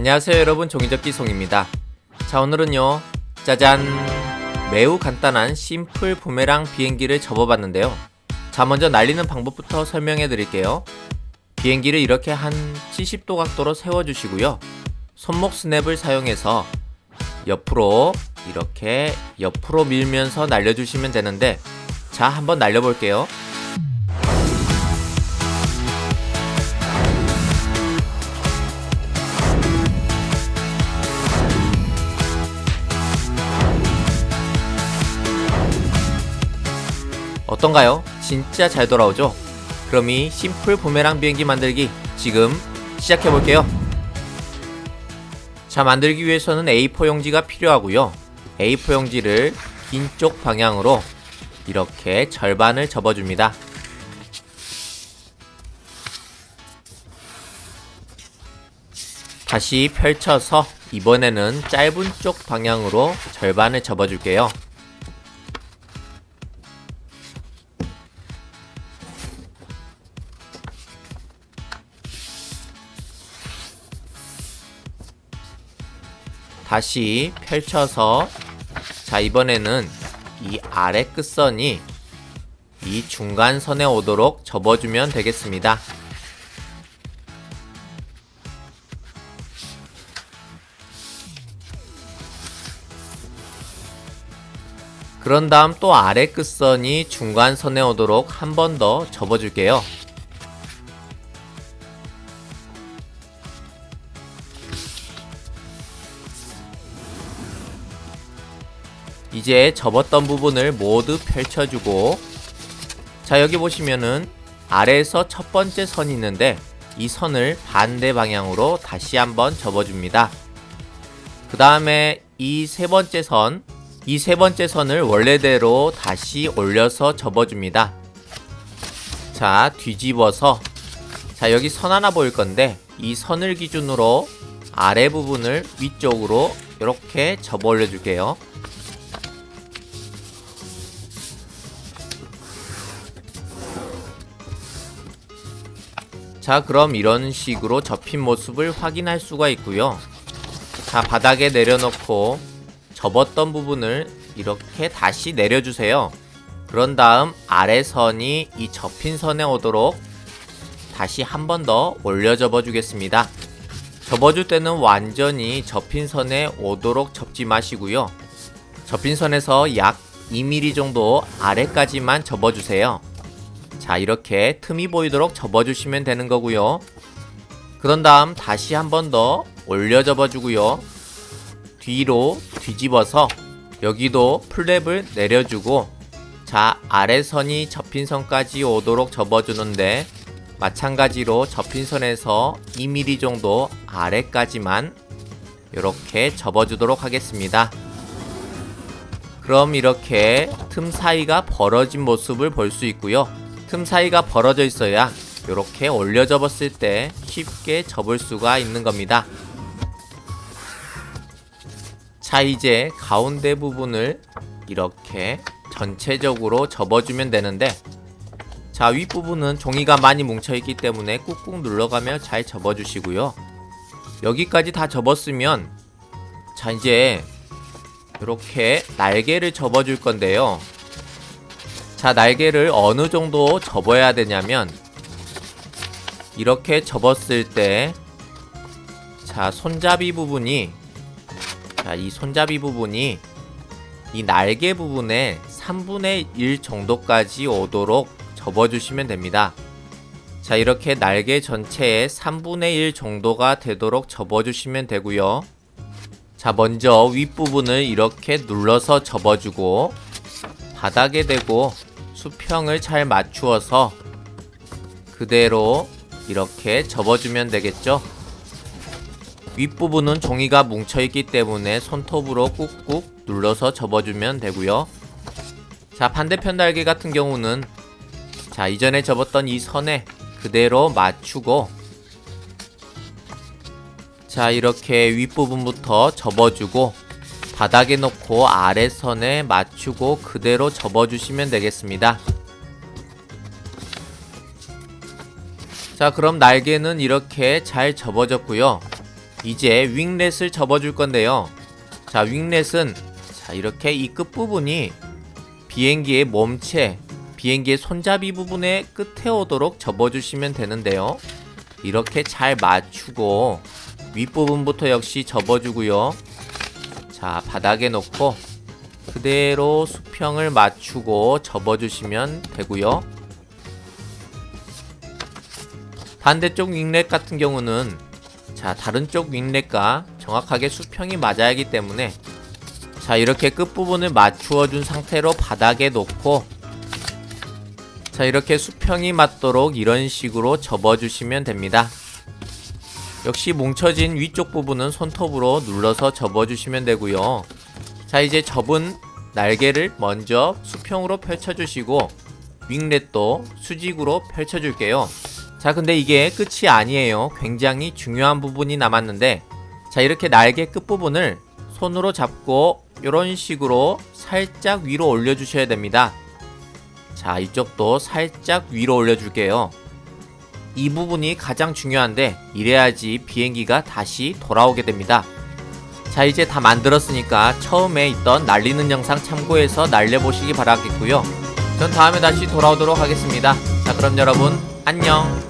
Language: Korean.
안녕하세요 여러분. 종이접기 송입니다. 자 오늘은요 짜잔. 매우 간단한 심플 부메랑 비행기를 접어봤는데요. 자 먼저 날리는 방법부터 설명해 드릴게요. 비행기를 이렇게 한 70도 각도로 세워 주시고요. 손목 스냅을 사용해서 옆으로 이렇게 옆으로 밀면서 날려주시면 되는데 자 한번 날려볼게요 어떤가요? 진짜 잘 돌아오죠? 그럼 이 심플 부메랑 비행기 만들기 지금 시작해 볼게요. 자, 만들기 위해서는 A4 용지가 필요하고요. A4 용지를 긴 쪽 방향으로 이렇게 절반을 접어줍니다. 다시 펼쳐서 이번에는 짧은 쪽 방향으로 절반을 접어줄게요. 다시 펼쳐서 자 이번에는 이 아래 끝선이 이 중간선에 오도록 접어주면 되겠습니다. 그런 다음 또 아래 끝선이 중간선에 오도록 한 번 더 접어줄게요. 이제 접었던 부분을 모두 펼쳐주고 자 여기 보시면은 아래에서 첫 번째 선이 있는데 이 선을 반대 방향으로 다시 한번 접어줍니다. 그 다음에 이 세 번째 선, 이 세 번째 선을 원래대로 다시 올려서 접어줍니다. 자, 뒤집어서 자, 여기 선 하나 보일 건데 이 선을 기준으로 아래 부분을 위쪽으로 이렇게 접어 올려줄게요. 자 그럼 이런 식으로 접힌 모습을 확인할 수가 있고요. 자 바닥에 내려놓고 접었던 부분을 이렇게 다시 내려주세요. 그런 다음 아래 선이 이 접힌 선에 오도록 다시 한 번 더 올려 접어 주겠습니다. 접어줄 때는 완전히 접힌 선에 오도록 접지 마시고요. 접힌 선에서 약 2mm 정도 아래까지만 접어주세요 자 이렇게 틈이 보이도록 접어주시면 되는 거고요. 그런 다음 다시 한 번 더 올려 접어주고요. 뒤로 뒤집어서 여기도 플랩을 내려주고 자 아래선이 접힌 선까지 오도록 접어주는데 마찬가지로 접힌 선에서 2mm 정도 아래까지만 이렇게 접어주도록 하겠습니다. 그럼 이렇게 틈 사이가 벌어진 모습을 볼 수 있고요 틈 사이가 벌어져 있어야 이렇게 올려 접었을 때 쉽게 접을 수가 있는 겁니다. 자 이제 가운데 부분을 이렇게 전체적으로 접어주면 되는데 자 윗부분은 종이가 많이 뭉쳐있기 때문에 꾹꾹 눌러가며 잘 접어주시고요. 여기까지 다 접었으면 자 이제 이렇게 날개를 접어줄 건데요. 자, 날개를 어느 정도 접어야 되냐면 이렇게 접었을 때 자, 손잡이 부분이 자, 이 손잡이 부분이 이 날개 부분에 3분의 1 정도까지 오도록 접어주시면 됩니다. 자, 이렇게 날개 전체에 3분의 1 정도가 되도록 접어주시면 되고요. 자, 먼저 윗부분을 이렇게 눌러서 접어주고 바닥에 대고 수평을 잘 맞추어서 그대로 이렇게 접어주면 되겠죠? 윗부분은 종이가 뭉쳐있기 때문에 손톱으로 꾹꾹 눌러서 접어주면 되고요. 자 반대편 날개 같은 경우는 자 이전에 접었던 이 선에 그대로 맞추고 자 이렇게 윗부분부터 접어주고 바닥에 놓고 아래선에 맞추고 그대로 접어주시면 되겠습니다. 자 그럼 날개는 이렇게 잘 접어졌고요. 이제 윙렛을 접어줄 건데요. 자, 윙렛은 자, 이렇게 이 끝부분이 비행기의 몸체, 비행기의 손잡이 부분의 끝에 오도록 접어주시면 되는데요. 이렇게 잘 맞추고 윗부분부터 역시 접어주고요. 자, 바닥에 놓고 그대로 수평을 맞추고 접어주시면 되고요. 반대쪽 윙렛 같은 경우는 자 다른 쪽 윙렛과 정확하게 수평이 맞아야 하기 때문에 자 이렇게 끝부분을 맞추어 준 상태로 바닥에 놓고 자 이렇게 수평이 맞도록 이런 식으로 접어 주시면 됩니다 역시 뭉쳐진 위쪽 부분은 손톱으로 눌러서 접어 주시면 되고요. 자 이제 접은 날개를 먼저 수평으로 펼쳐 주시고 윙렛도 수직으로 펼쳐 줄게요. 자 근데 이게 끝이 아니에요. 굉장히 중요한 부분이 남았는데 자 이렇게 날개 끝부분을 손으로 잡고 이런 식으로 살짝 위로 올려 주셔야 됩니다. 자 이쪽도 살짝 위로 올려 줄게요 이 부분이 가장 중요한데 이래야지 비행기가 다시 돌아오게 됩니다. 자 이제 다 만들었으니까 처음에 있던 날리는 영상 참고해서 날려보시기 바라겠고요. 전 다음에 다시 돌아오도록 하겠습니다. 자 그럼 여러분 안녕